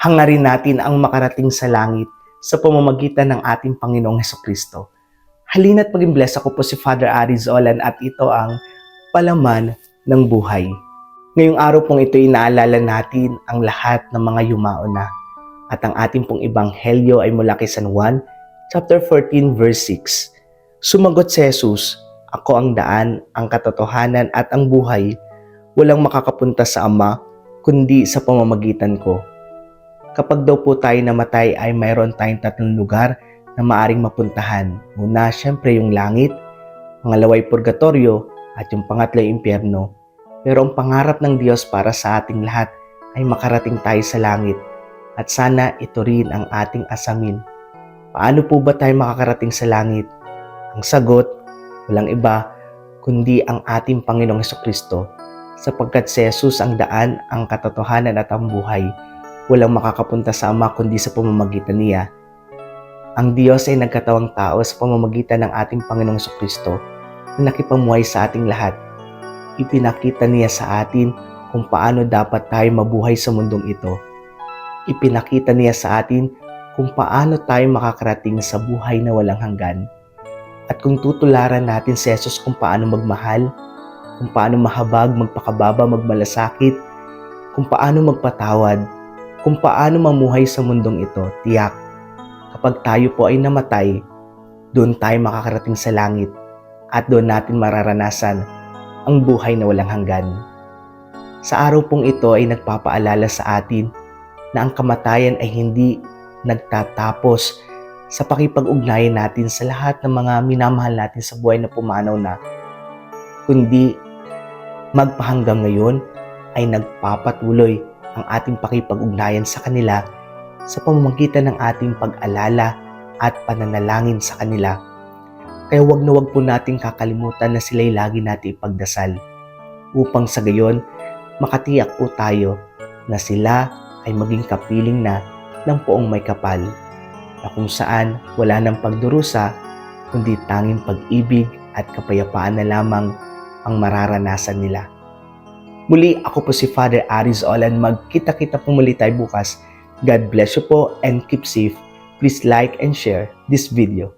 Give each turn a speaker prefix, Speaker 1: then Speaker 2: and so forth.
Speaker 1: hangarin natin ang makarating sa langit sa pamamagitan ng ating Panginoong Heso Kristo. Halina't maging bless ako po si Father Arizolan at ito ang palaman ng buhay. Ngayong araw pong ito inaalala natin ang lahat ng mga yumao na at ang ating pong ebanghelyo ay mula kay San Juan chapter 14 verse 6. Sumagot si Jesus, Ako ang daan, ang katotohanan at ang buhay. Walang makakapunta sa Ama kundi sa pamamagitan ko. Kapag daw po tayo namatay ay mayroon tayong tatlong lugar na maaring mapuntahan. Una, syempre yung langit, pangalaway purgatorio, at yung pangatlo yung impyerno. Pero ang pangarap ng Diyos para sa ating lahat ay makarating tayo sa langit at sana ito rin ang ating asamin. Paano po ba tayo makakarating sa langit? Ang sagot, walang iba kundi ang ating Panginoong Kristo sapagkat si Jesus ang daan, ang katotohanan at ang buhay. Walang makakapunta sa Ama kundi sa pamamagitan niya. Ang Diyos ay nagkatawang tao sa pamamagitan ng ating Panginoong Kristo na nakipamuhay sa ating lahat. Ipinakita niya sa atin kung paano dapat tayo mabuhay sa mundong ito. Ipinakita niya sa atin kung paano tayo makakarating sa buhay na walang hanggan. At kung tutularan natin si Jesus kung paano magmahal, kung paano mahabag, magpakababa, magmalasakit, kung paano magpatawad, kung paano mamuhay sa mundong ito, tiyak. Kapag tayo po ay namatay, doon tayo makakarating sa langit at doon natin mararanasan ang buhay na walang hanggan. Sa araw pong ito ay nagpapaalala sa atin na ang kamatayan ay hindi nagtatapos sa pakipag-ugnayan natin sa lahat ng mga minamahal natin sa buhay na pumanaw na, kundi magpahanggang ngayon ay nagpapatuloy ang ating pakipag-ugnayan sa kanila sa pamamagitan ng ating pag-alala at pananalangin sa kanila. Kaya wag na wag po nating kakalimutan na sila'y lagi natin ipagdasal upang sa gayon makatiyak po tayo na sila ay maging kapiling na ng poong may kapal na kung saan wala ng pagdurusa kundi tanging pag-ibig at kapayapaan na lamang ang mararanasan nila. Muli ako po si Father Aris Olan. Magkita-kita po muli tayo bukas. God bless you po and keep safe. Please like and share this video.